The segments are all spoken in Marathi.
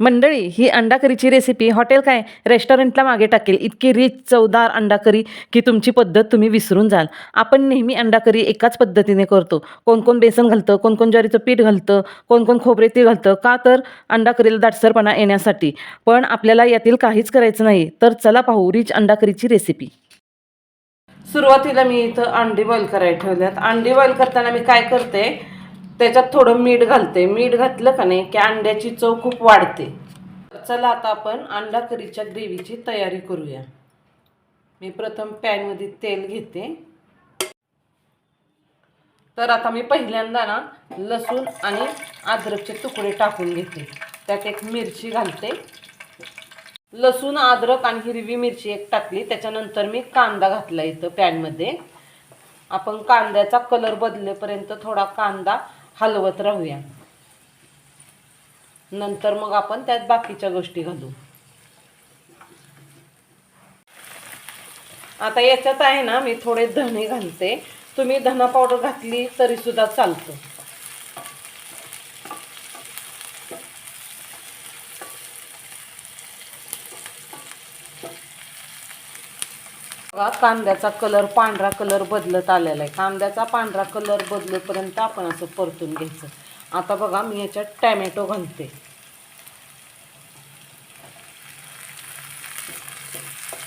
मंडळी ही अंडाकरीची रेसिपी हॉटेल काय? रेस्टॉरंटला मागे टाकेल. इतकी रिच चवदार अंडाकरी की तुमची पद्धत तुम्ही विसरून जाल. आपण नेहमी अंडाकरी एकाच पद्धतीने करतो. कोण कोण बेसन घालतं कोण कोण ज्वारीचं पीठ घालतं कोण कोण खोबरे तीळ घालतं का तर अंडाकरीला दाटसरपणा येण्यासाठी. पण आपल्याला यातील काहीच करायचं नाही. तर चला पाहू रिच अंडाकरीची रेसिपी सुरुवातीला मी इथं अंडी बॉईल करायला ठेवल्यात. अंडी बॉईल करताना मी काय करते? त्याच्यात थोडं मीठ घालते. मीठ घातलं का नाही की अंड्याची चव खूप वाढते. चला आता आपण अंडा करीच्या ग्रेव्हीची तयारी करूया. मी प्रथम पॅनमध्ये तेल घेते. तर आता मी पहिल्यांदा ना लसूण आणि अद्रकचे तुकडे टाकून घेते. त्यात एक मिरची घालते. लसूण अद्रक आणि हिरवी मिरची एक टाकली. त्याच्यानंतर मी कांदा घातला इथं पॅनमध्ये आपण कांद्याचा कलर बदलेपर्यंत थोडा कांदा हलवत राहूया. नंतर मग आपण त्यात बाकीच्या गोष्टी घालू. आता याच्यात आहे ना मी थोडे धणे घालते. तुम्ही धना पावडर घातली तरी सुद्धा चालतं. बघा कांद्याचा कलर पांढरा कलर बदलत आलेला आहे. कांद्याचा पांढरा कलर बदलेपर्यंत आपण असं परतून घ्यायचं. आता बघा मी याच्यात टॅमॅटो घालते.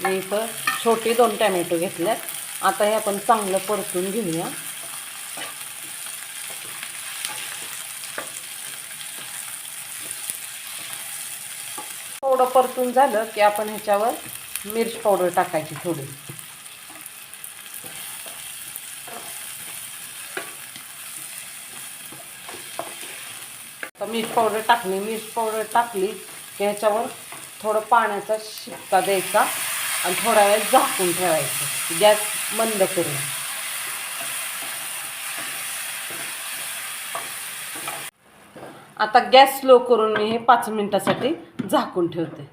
मी इथं छोटी दोन टॅमॅटो घेतल्यात. आता हे आपण चांगलं परतून घेऊया. थोडं परतून झालं की आपण ह्याच्यावर मिर्च पावडर टाकायची थोडी. मीठ पावडर टाकली मिर्च पावडर टाकली की ह्याच्यावर थोडं पाण्याचा शिपका द्यायचा आणि थोडा वेळ झाकून ठेवायचं. गॅस बंद करून. आता गॅस स्लो करून मी हे पाच मिनिटासाठी झाकून ठेवते.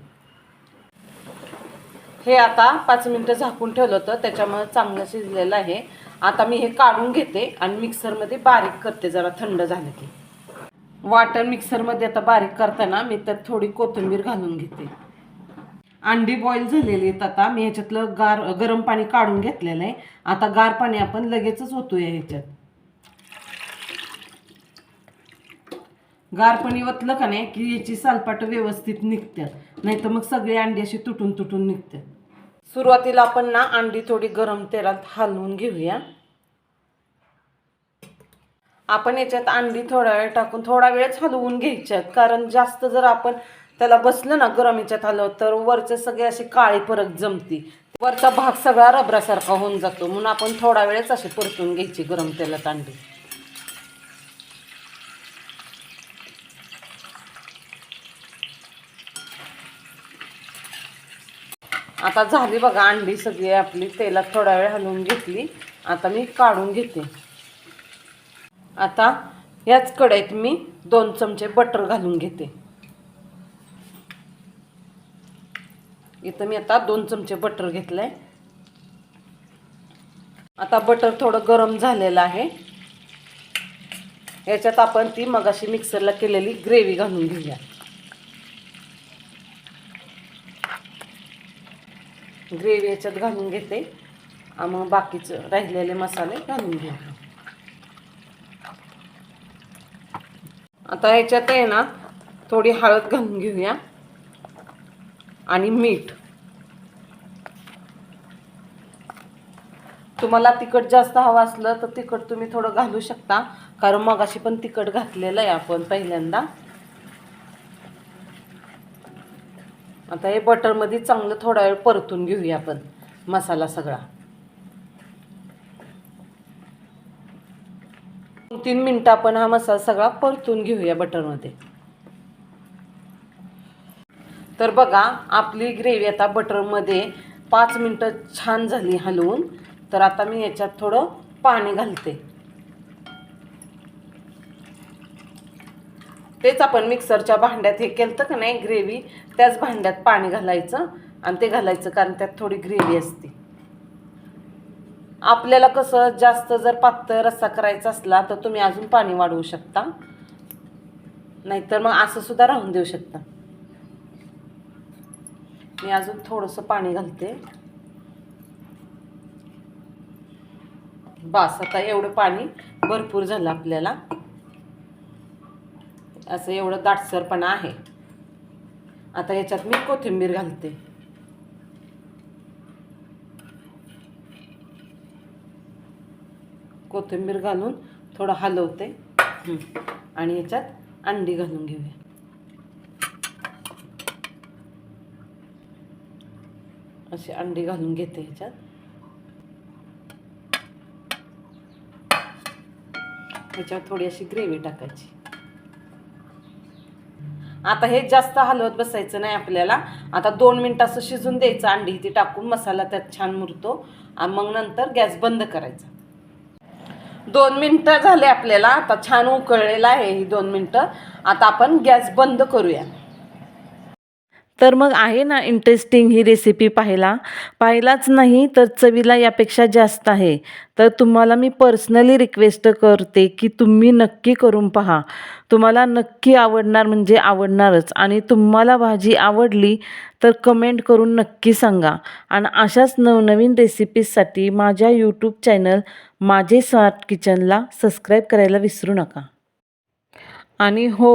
हे आता पाच मिनटं झाकून ठेवलं होतं त्याच्यामुळे चांगलं शिजलेलं आहे. आता मी हे काढून घेते आणि मिक्सरमध्ये बारीक करते जरा थंड झालं की. वाटर मिक्सरमध्ये आता बारीक करताना मी त्यात थोडी कोथिंबीर घालून घेते. अंडी बॉईल झालेली आहेत आता. मी ह्याच्यातलं गार गरम पाणी काढून घेतलेलं आहे. आता गार पाणी आपण लगेचच ओतूया ह्याच्यात. गार पाणी ओतलं का नाही की याची सालपाट व्यवस्थित निघतात नाही तर मग सगळी अंडी अशी तुटून तुटून निघतात सुरुवातीला आपण ना अंडी थोडी गरम तेलात हलवून घेऊया. आपण याच्यात अंडी थोडा वेळ टाकून थोडा वेळच हलवून घ्यायच्यात. कारण जास्त जर आपण त्याला बसलं ना गरम याच्यात हलव तर वरचे सगळे असे काळी परत जमती. वरचा भाग सगळा रबरासारखा होऊन जातो. म्हणून आपण थोडा वेळच असे परतून घ्यायची गरम तेलात अंडी. आता झाली बघा अंडी सगळी आपली. तेलात थोडा वेळ हलवून घेतली. आता मी काढून घेते. आता ह्याच कढईत मी दोन चमचे बटर घालून घेते. इथं मी आता दोन चमचे बटर घेतलंय. आता बटर थोडं गरम झालेलं आहे. याच्यात आपण ती मगाशी मिक्सरला केलेली ग्रेव्ही घालून घेऊया. ग्रेव्ही याच्यात घालून घेते. आणि मग बाकीचं राहिलेले मसाले घालून घेऊया आता ह्याच्यात आहे ना थोडी हळद घालून घेऊया. आणि मीठ. तुम्हाला तिखट जास्त हवं असलं तर तिखट तुम्ही थोडं घालू शकता. कारण मग अशी पण तिखट घातलेलं आहे आपण पहिल्यांदा. आता हे बटरमध्ये चांगलं थोडा वेळ परतून घेऊया आपण मसाला सगळा. तीन मिनटं आपण हा मसाला सगळा परतून घेऊया बटरमध्ये. तर बघा आपली ग्रेव्ही आता बटरमध्ये पाच मिनटं छान झाली हलवून. तर आता मी याच्यात थोडं पाणी घालते. तेच आपण मिक्सरच्या भांड्यात हे केलं तर का नाही ग्रेव्ही त्याच भांड्यात पाणी घालायचं. आणि ते घालायचं कारण त्यात थोडी ग्रेव्ही असते. आपल्याला कसं जास्त जर पातळ रस्सा करायचा असला तर तुम्ही अजून पाणी वाढवू शकता. नाहीतर मग असं सुद्धा राहून देऊ शकता. मी अजून थोडंसं पाणी घालते. बास आता एवढं पाणी भरपूर झालं आपल्याला. असं एवढं दाटसरपणा आहे. आता याच्यात मी कोथिंबीर घालते. कोथिंबीर घालून थोडं हलवते. आणि याच्यात अंडी घालून घेऊया. अशी अंडी घालून घेते ह्याच्यात ह्याच्यावर थोडी अशी ग्रेव्ही टाकायची. आता हे जास्त हलवत बसायचं नाही आपल्याला. आता दोन मिनिटं असं शिजून द्यायचं अंडी. ती टाकून मसाला त्यात छान मुरतो. आणि मग नंतर गॅस बंद करायचा. दोन मिनटं झाले आपल्याला. आता छान उकळलेलं आहे ही दोन मिनटं. आता आपण गॅस बंद करूया. तर मग आहे ना इंटरेस्टिंग ही रेसिपी पाहायला. पाहिलाच नाही तर चवीला यापेक्षा जास्त आहे. तर तुम्हाला मी पर्सनली रिक्वेस्ट करते की तुम्ही नक्की करून पहा. तुम्हाला नक्की आवडणार म्हणजे आवडणारच. आणि तुम्हाला भाजी आवडली तर कमेंट करून नक्की सांगा. आणि अशाच नवनवीन रेसिपीजसाठी माझ्या यूट्यूब चॅनल माझे स्मार्ट किचनला सबस्क्राईब करायला विसरू नका. आणि हो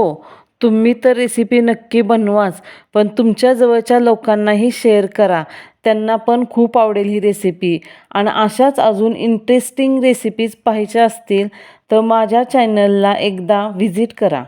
तुम्ही तर रेसिपी नक्की बनवाच पण तुमच्या जवळच्या लोकांनाही शेअर करा. त्यांना पण खूप आवडेल ही रेसिपी आणि अशाच अजून इंटरेस्टिंग रेसिपीज पाहायच्या असतील तर माझ्या चॅनलला एकदा व्हिजिट करा.